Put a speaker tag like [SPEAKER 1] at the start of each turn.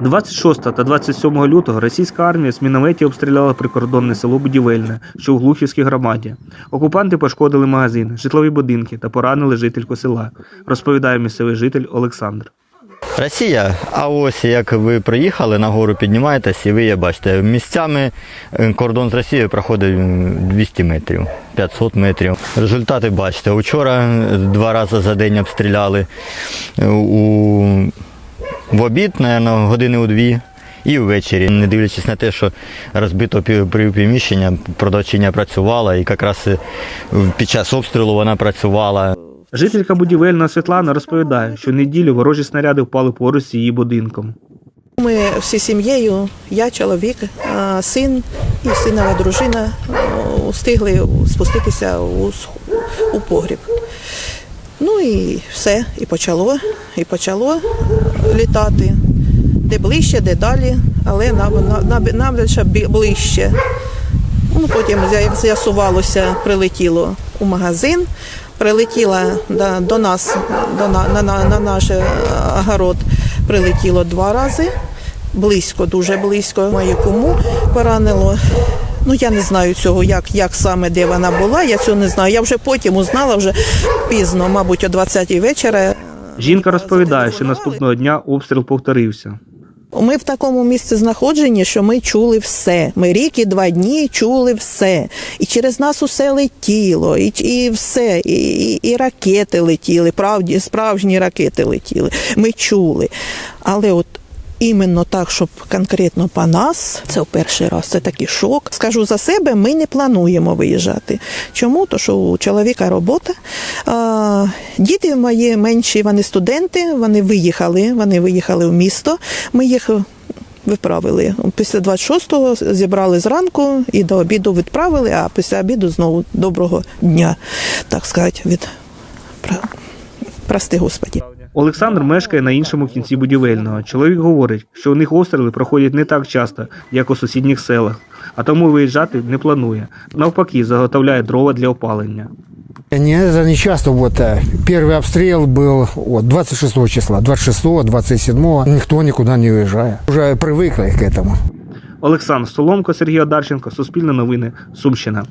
[SPEAKER 1] 26 та 27 лютого російська армія з мінометів обстріляла прикордонне село Будівельне, що у Глухівській громаді. Окупанти пошкодили магазин, житлові будинки та поранили жительку села, розповідає місцевий житель Олександр.
[SPEAKER 2] Росія, а ось як ви приїхали на гору, піднімаєтесь і ви є, бачите, місцями е, кордон з Росією проходить 200 метрів, 500 метрів. Результати бачите, учора два рази за день обстріляли е, у, в обід, мабуть, години у дві. І ввечері, не дивлячись на те, що розбито пів- приміщення, продавчиня працювала, і якраз е, під час обстрілу вона працювала.
[SPEAKER 1] Жителька будівельна Світлана розповідає, що неділю ворожі снаряди впали поруч з її будинком.
[SPEAKER 3] Ми всі сім'єю, я, чоловік, син і синова дружина встигли спуститися у, с- у погріб. Ну і все, і почало, і почало літати. Де ближче, де далі, але нам, нам, нам ближче. Ну, потім з'ясувалося, прилетіло у магазин, прилетіла до, до нас, до, на, на, на, на наш е, огород, прилетіло два рази, близько, дуже близько. Мою кому поранило. Ну, я не знаю цього, як, як саме де вона була, я цього не знаю. Я вже потім узнала вже пізно, мабуть, о 20-й вечора.
[SPEAKER 1] Жінка розповідає, що наступного дня обстріл повторився.
[SPEAKER 3] Ми в такому місці знаходженні, що ми чули все. Ми рік і два дні чули все. І через нас усе летіло, і, і все, і, і, і ракети летіли, правді, справжні ракети летіли. Ми чули. Але от іменно так, щоб конкретно по нас, це в перший раз, це такий шок. Скажу за себе, ми не плануємо виїжджати. Чому? То що у чоловіка робота. Діти мої менші, вони студенти, вони виїхали, вони виїхали в місто. Ми їх виправили. Після 26-го зібрали зранку і до обіду відправили, а після обіду знову доброго дня, так сказати, від прости Господі.
[SPEAKER 1] Олександр мешкає на іншому кінці будівельного. Чоловік говорить, що у них обстріли проходять не так часто, як у сусідніх селах, а тому виїжджати не планує. Навпаки, заготовляє дрова для опалення.
[SPEAKER 4] Не, это не часто. Вот э, первый обстрел был вот, 26 числа, 26, 27. Никто никуда не уезжает. Уже привыкли к этому.
[SPEAKER 1] Олександр Соломко, Сергій Одарченко, Суспільне новини, Сумщина.